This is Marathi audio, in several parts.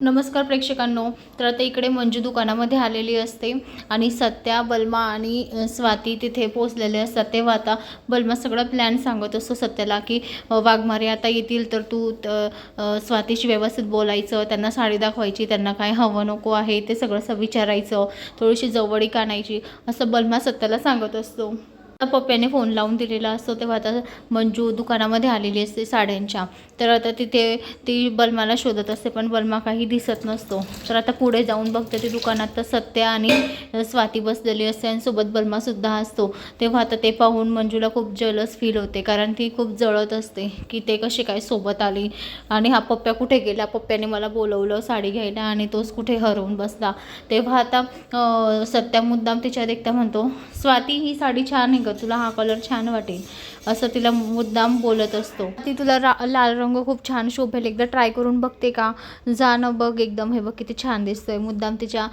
नमस्कार प्रेक्षकांनो. तर आता इकडे मंजू दुकानामध्ये आलेली असते आणि सत्या बल्मा आणि स्वाती तिथे पोचलेले असतात. तेव्हा आता बल्मा सगळं प्लॅन सांगत असतो सत्याला की वाघमारे आता येतील तर तू स्वातीशी व्यवस्थित बोलायचं त्यांना साडी दाखवायची त्यांना काय हवं नको आहे ते सगळं असं विचारायचं थोडीशी जवळीक आणायची असं बल्मा सत्याला सांगत असतो. पप्प्याने फोन लावून दिलेला असतो तेव्हा आता मंजू दुकानामध्ये आलेली असते साड्यांच्या. तर आता तिथे ती बलमाला शोधत असते पण बलमा काही दिसत नसतो. तर आता पुढे जाऊन बघते ती दुकानात तर सत्या आणि स्वाती बसलेली असते आणि सोबत बलमासुद्धा असतो. तेव्हा आता ते पाहून मंजूला खूप जलस फील होते कारण ती खूप जळत असते की ते कशी काय सोबत आली. आणि हा पप्प्या कुठे गेला? पप्प्याने मला बोलवलं साडी घ्यायला आणि तोच कुठे हरवून बसला. तेव्हा आता सत्या मुद्दाम तिच्या देखता म्हणतो स्वाती ही साडी छान आहे ग तुला हा कलर छान वाटेल असं तिला मुद्दाम बोलत असतो. ती तुला रा लाल रंग खूप छान शोभेल. एकदा ट्राय करून बघते का? जा न बघ एकदम हे बघ किती छान दिसतोय. मुद्दाम तिच्या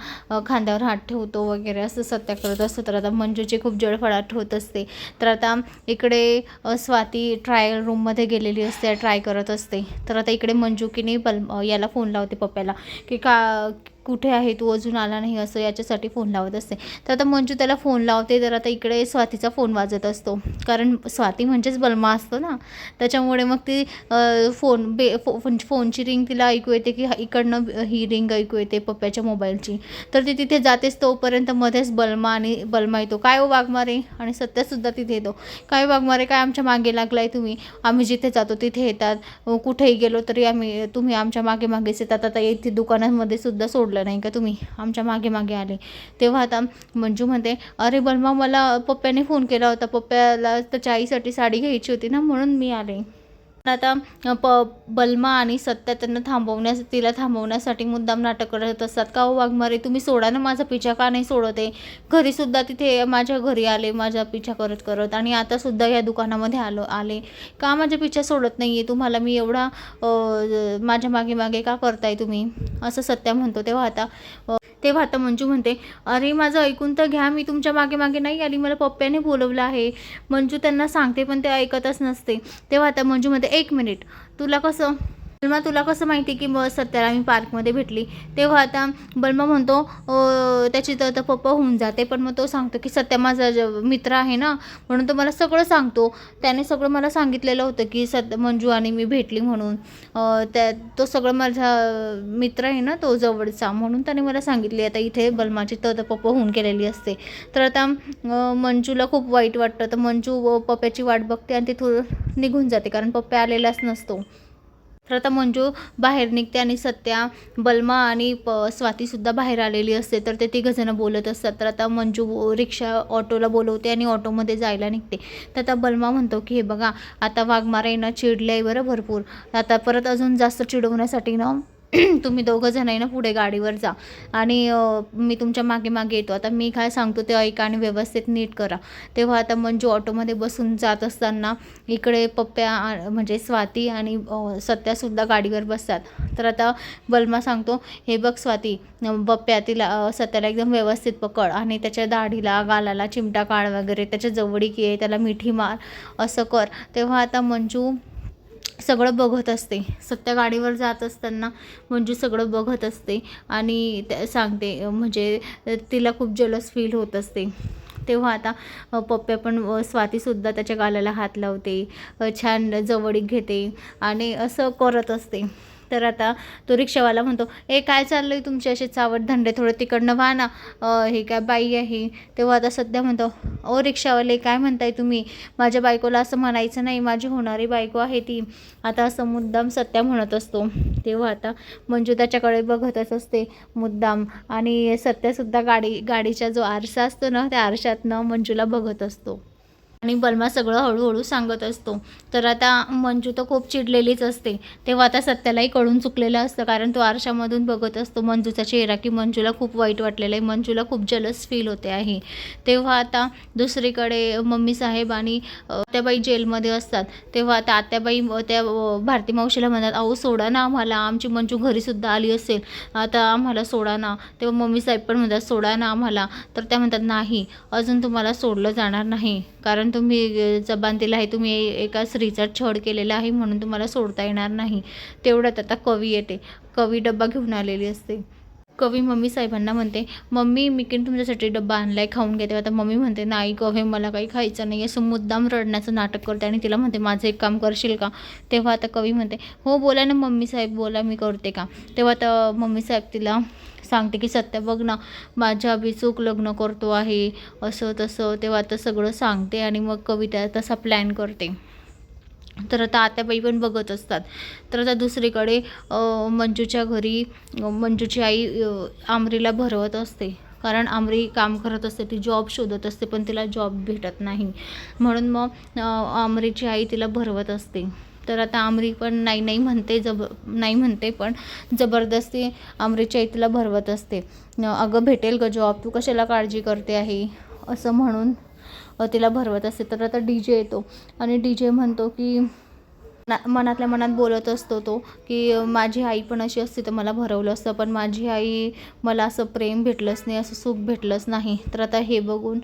खांद्यावर हात ठेवतो वगैरे असं सत्या करत असतं. तर आता मंजूची खूप जळफळाट होत असते. तर आता इकडे स्वाती ट्रायल रूममध्ये गेलेली असते ट्राय करत असते. तर आता इकडे मंजू की नाही बल याला फोन लावते पप्प्याला की का कुठे आहे तू अजून आला नाही असं याच्यासाठी फोन लावत असते. तर आता मंजू त्याला फोन लावते तर आता इकडे स्वातीचा फोन वाजत असतो. कारण स्वाती म्हणजेच बलमा असतो ना. त्याच्यामुळे मग ती फोन बे फो म्हणजे फोनची रिंग तिला ऐकू येते की इकडनं ही रिंग ऐकू येते पप्प्याच्या मोबाईलची तर ती तिथे जातेच तोपर्यंत मध्येच बलमा आणि बलमा येतो. काय ओ वाघमारे? आणि सत्यासुद्धा तिथे येतो. काय हो वाघमारे काय आमच्या मागे लागलाय तुम्ही? आम्ही जिथे जातो तिथे येतात. कुठेही गेलो तरी आम्ही तुम्ही आमच्या मागे मागेच येतात. आता येथे दुकानामध्ये सुद्धा सोडलं नाही का तुम्ही? आमच्या मागे मागे आले. तेव्हा आता मंजू म्हणते अरे बलमा मला पप्प्याने फोन केला होता. पप्प्याला त्याच्या आईसाठी साडी घ्यायची होती ना म्हणून मी आले. आता प बलमा आणि सत्या त्यांना थांबवण्यास तिला थांबवण्यासाठी मुद्दाम नाटक करत असतात. का हो वाघमारे? तुम्ही सोडा ना माझा पिछा. का नाही सोडत आहे? घरीसुद्धा तिथे माझ्या घरी आले माझा पिछा करत करत. आणि आतासुद्धा या दुकानामध्ये आलो आले. का माझ्या पिछा सोडत नाही आहे तुम्हाला मी एवढा माझ्या मागे मागे का करताय तुम्ही? असं सत्या म्हणतो तेव्हा आता. तेव्हा आता मंजू म्हणते अरे माझं ऐकून तर घ्या मी तुमच्या मागे मागे नाही आली मला पप्प्याने बोलवलं आहे. मंजू त्यांना सांगते पण ते ऐकतच नसते. तेव्हा आता मंजू म्हणते एक मिनिट तुला कसं बलमा तुला कसं माहिती की मग सत्याला मी पार्कमध्ये भेटली? तेव्हा आता बलमा म्हणतो त्याची तर तर पप्पा होऊन जाते. पण मग तो सांगतो की सत्या माझा मित्र आहे ना? म्हणून तो मला सगळं सांगतो. त्याने सगळं मला सांगितलेलं होतं की सत्य मंजू आणि मी भेटली म्हणून. त्या तो सगळं माझा मित्र आहे ना तो जवळचा. म्हणून त्याने मला सांगितले आता इथे बलमाची तर पप्पा होऊन केलेली असते. तर आता मंजूला खूप वाईट वाटतं. तर मंजू पप्प्याची वाट बघते आणि तिथून निघून जाते. कारण पप्पा आलेलाच नसतो. तर आता मंजू बाहेर निघते आणि सत्या बलमा आणि प स्वातीसुद्धा बाहेर आलेली असते. तर ते तिघंजणं बोलत असतात. तर आता मंजू रिक्षा ऑटोला बोलवते आणि ऑटोमध्ये जायला निघते. तर आता बलमा म्हणतो की हे बघा आता वाघमारा येणं चिडलं आहे बरं भरपूर. आता परत अजून जास्त चिडवण्यासाठी ना तुम्ही दोघं जण आहे ना पुढे गाडीवर जा. आणि मी तुमच्या मागे मागे येतो. आता मी काय सांगतो ते ऐका आणि व्यवस्थित नीट करा. तेव्हा आता मंजू ऑटोमध्ये बसून जात असताना इकडे पप्प्या म्हणजे स्वाती आणि सत्यासुद्धा गाडीवर बसतात. तर आता बलमा सांगतो हे बघ स्वाती पप्प्या बप्प्या तिला सत्याला एकदम व्यवस्थित पकड आणि त्याच्या दाढीला गालाला चिमटा काढ वगैरे त्याच्या जवळीक ये त्याला मिठी मार असं कर. तेव्हा आता मंजू सगळं बघत असते. सत्या गाडीवर जात असताना मंजू सगळं बघत असते आणि त्या सांगते म्हणजे तिला खूप जलस फील होत असते. तेव्हा आता पप्प्या पण स्वातीसुद्धा त्याच्या गालाला हात लावते छान जवळीक घेते आणि असं करत असते. तर आता तो रिक्षावाला म्हणतो ए काय चाललं आहे तुमचे असे चावट धंडे थोडे तिकडनं व्हा ना. हे काय बाई आहे. तेव्हा आता सध्या म्हणतो ओ रिक्षावाले काय म्हणताय तुम्ही? माझ्या बायकोला असं म्हणायचं नाही माझी होणारी बायको आहे ती. आता असं मुद्दाम सत्या म्हणत असतो. तेव्हा आता मंजू त्याच्याकडे बघतच असते मुद्दाम. आणि सत्यासुद्धा गाडी गाडीचा जो आरसा असतो ना त्या आरशातनं मंजूला बघत असतो. आणि बलमा सगळं हळूहळू सांगत असतो. तर आता मंजू तर खूप चिडलेलीच असते. तेव्हा आता सत्यालाही कळून चुकलेलं असतं. कारण तो आरशामधून बघत असतो मंजूचा चेहरा की मंजूला खूप वाईट वाटलेलं आहे. मंजूला खूप जलस फील होते आहे. तेव्हा आता दुसरीकडे मम्मी साहेब आणि अ, आत्याबाई जेलमध्ये असतात. तेव्हा आता आत्याबाई त्या भारती मावशीला म्हणतात अहो सोडा ना आम्हाला. आमची मंजू घरीसुद्धा आली असेल. आता आम्हाला सोडा ना. तेव्हा मम्मी साहेब पण म्हणतात सोडा ना आम्हाला. तर त्या म्हणतात नाही. अजून तुम्हाला सोडलं जाणार नाही. कारण कारण तुम्ही जबानतीला हे आहे तुम्ही एका स्त्रीचा छळ केलेला आहे म्हणून तुम्हाला सोडता येणार नाही. तेवढ्यात आता कवी येते. कवी डब्बा घेऊन आलेली असते. कवी मम्मी साहेबांना म्हणते मम्मी मी की तुमच्यासाठी डब्बा आणलाय खाऊन घेते. आता मम्मी म्हणते नाही कवे मला काही खायचं नाही असं मुद्दाम रडण्याचं नाटक करते आणि तिला म्हणते माझं एक काम करशील का? तेव्हा आता कवी म्हणते हो बोला ना मम्मी साहेब बोला मी करते का? तेव्हा आता मम्मी साहेब तिला सांगते की सत्य बघ ना माझ्या अभिचूक लग्न करतो आहे असं तसं. तेव्हा आता सगळं सांगते आणि मग कविता तसा प्लॅन करते. तर आता आत्याबाई पण बघत असतात. तर आता दुसरीकडे मंजूच्या घरी मंजूची आई आमरीला भरवत असते. कारण आमरी काम करत असते ती जॉब शोधत असते पण तिला जॉब भेटत नाही. म्हणून मग आमरीची आई तिला भरवत असते. तर आता आमरी पण नाही नाही म्हणते जब नाही म्हणते पण जबरदस्ती आमरीची आई तिला भरवत असते. अगं भेटेल ग जॉब तू कशाला काळजी करते आहे? असं म्हणून तिला भरवत असते. तर आता डी जे येतो. आणि डी जे म्हणतो की ना मनातल्या मनात बोलत असतो तो की माझी आई पण अशी असती तर मला भरवलं असतं पण माझी आई मला असं प्रेम भेटलंच नाही असं सुख भेटलंच नाही. तर आता हे बघून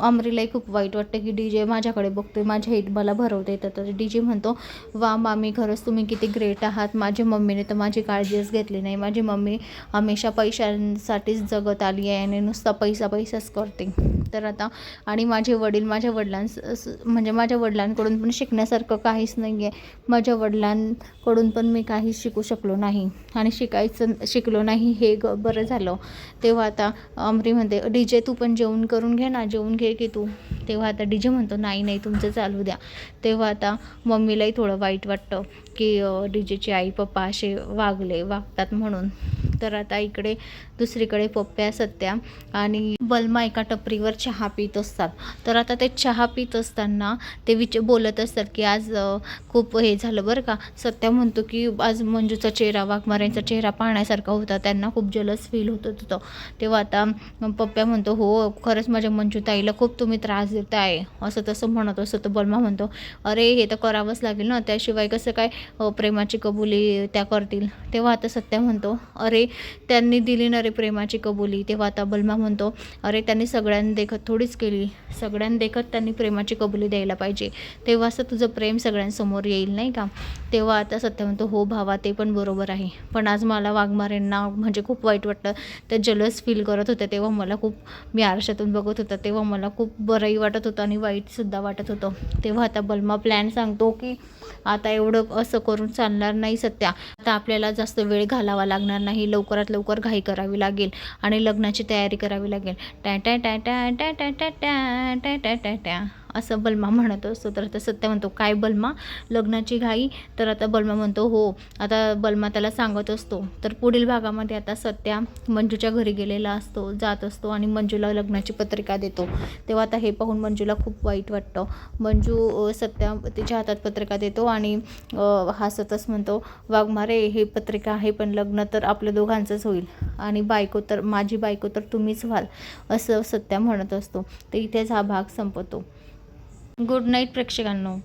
अमरीलाही खूप वाईट वाटतं की डी जे माझ्याकडे बघतोय माझी आई मला भरवते तर डी जे म्हणतो वा मामी खरंच तुम्ही किती ग्रेट आहात. माझ्या मम्मीने तर माझी काळजीच घेतली नाही. माझी मम्मी हमेशा पैशांसाठीच जगत आली आहे आणि नुसता पैसा पैसाच करते. तर आता आणि माझे वडील माझ्या वडिलांस म्हणजे माझ्या वडिलांकडून पण शिकण्यासारखं काहीच नाही. आहे माझ्या वडिलांकडून पण मी काही शिकू शकलो नाही. आणि शिकायचं शिकलो नाही हे ग बरं झालं. तेव्हा आता अमरी म्हणते डी जे तू पण जेवण करून घे ना जेवून घे की तू. तेव्हा आता डी जे म्हणतो नाही नाही तुमचं चालू द्या. तेव्हा आता मम्मीलाही थोडं वाईट वाटतं की डी जेची आई पप्पा असे वागले वागतात म्हणून. तर आता इकडे दुसरीकडे पप्प्या सत्या आणि बलमा एका टपरीवर चहा पित असतात. तर आता ते चहा पित असताना ते विच बोलत असतात की आज खूप हे झालं बरं का. सत्या म्हणतो की आज मंजूचा चेहरा वाघमाऱ्यांचा चेहरा पाहण्यासारखा होता. त्यांना खूप जलस फील होत होतं. तेव्हा आता पप्प्या म्हणतो हो खरंच माझ्या मंजू ताईला खूप तुम्ही त्रास देताय. असं तसं म्हणत असं तर बलमा म्हणतो अरे हे तर करावंच लागेल ना. त्याशिवाय कसं काय प्रेमाची कबुली त्या करतील. तेव्हा आता सत्या म्हणतो अरे त्यांनी दिली ना रे प्रेमाची कबुली. तेव्हा आता बलमा म्हणतो अरे त्यांनी सगळ्यांदेखत थोडीच केली. सगळ्यांदेखत त्यांनी प्रेमाची कबुली द्यायला पाहिजे. तेव्हा असं तुझं प्रेम सगळ्यांसमोर येईल नाही का? तेव्हा आता सत्य म्हणतो हो भावा ते पण बरोबर आहे. पण आज मला वाघमारेंना म्हणजे खूप वाईट वाटतं ते जलस फील करत होते. तेव्हा मला खूप मी आरशातून बघत होता. तेव्हा मला खूप बरंही वाटत होतं आणि वाईटसुद्धा वाटत होतं. तेव्हा आता बलमा प्लॅन सांगतो की आता एवढं असं करून चालणार नाही सत्या. आता आपल्याला जास्त वेळ घालावा लागणार नाही लवकरात लवकर घाई करावी लागेल आणि लग्नाची तयारी करावी लागेल टॅ टॅ टॅ टॅ टॅ टॅ टॅ टॅ टॅ टॅ टॅ टॅ असं बलमा म्हणत असतो. तर आता सत्य म्हणतो काय बलमा? लग्नाची घाई? तर आता बलमा म्हणतो हो आता बलमा त्याला सांगत असतो. तर पुढील भागामध्ये आता सत्या मंजूच्या घरी गेलेला असतो जात असतो आणि मंजूला लग्नाची पत्रिका देतो. तेव्हा आता हे पाहून मंजूला खूप वाईट वाटतं. मंजू सत्या तिच्या हातात पत्रिका देतो आणि हसतच म्हणतो वाघमारे हे पत्रिका आहे पण लग्न तर आपल्या दोघांचंच होईल. आणि बायको तर माझी बायको तर तुम्हीच व्हाल असं सत्या म्हणत असतो. तर इथेच हा भाग संपतो. Good night प्रेक्षकांनो.